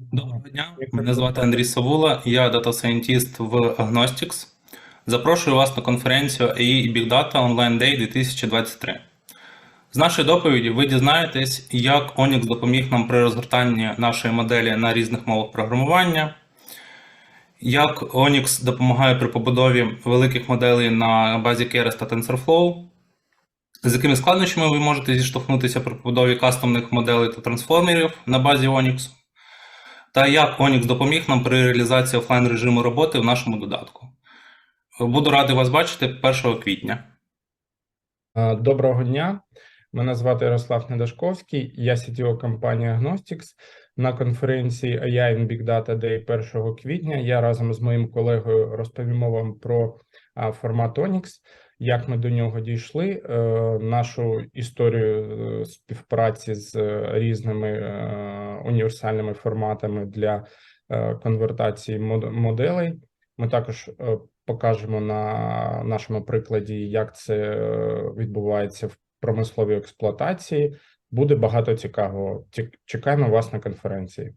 Доброго дня, мене звати Андрій Савула, я дата-сайентіст в Agnostics. Запрошую вас на конференцію AI і Big Data Online Day 2023. З нашої доповіді ви дізнаєтесь, як Onyx допоміг нам при розгортанні нашої моделі на різних мовах програмування, як Onyx допомагає при побудові великих моделей на базі Keras та TensorFlow, з якими складнощами ви можете зіштовхнутися при побудові кастомних моделей та трансформерів на базі Onyx та як Onyx допоміг нам при реалізації офлайн режиму роботи в нашому додатку. Буду радий вас бачити 1 квітня. Доброго дня. Мене звати Ярослав Недашковський. Я CTO компанії Agnostics. На конференції AI and Big Data Day 1 квітня. Я разом з моїм колегою розповімо вам про формат Onyx, як ми до нього дійшли, е, нашу історію е, співпраці з е, різними універсальними форматами для е, конвертації моделей. Ми також е, покажемо на нашому прикладі, як це е, відбувається в промисловій експлуатації. Буде багато цікавого. Чекаємо вас на конференції.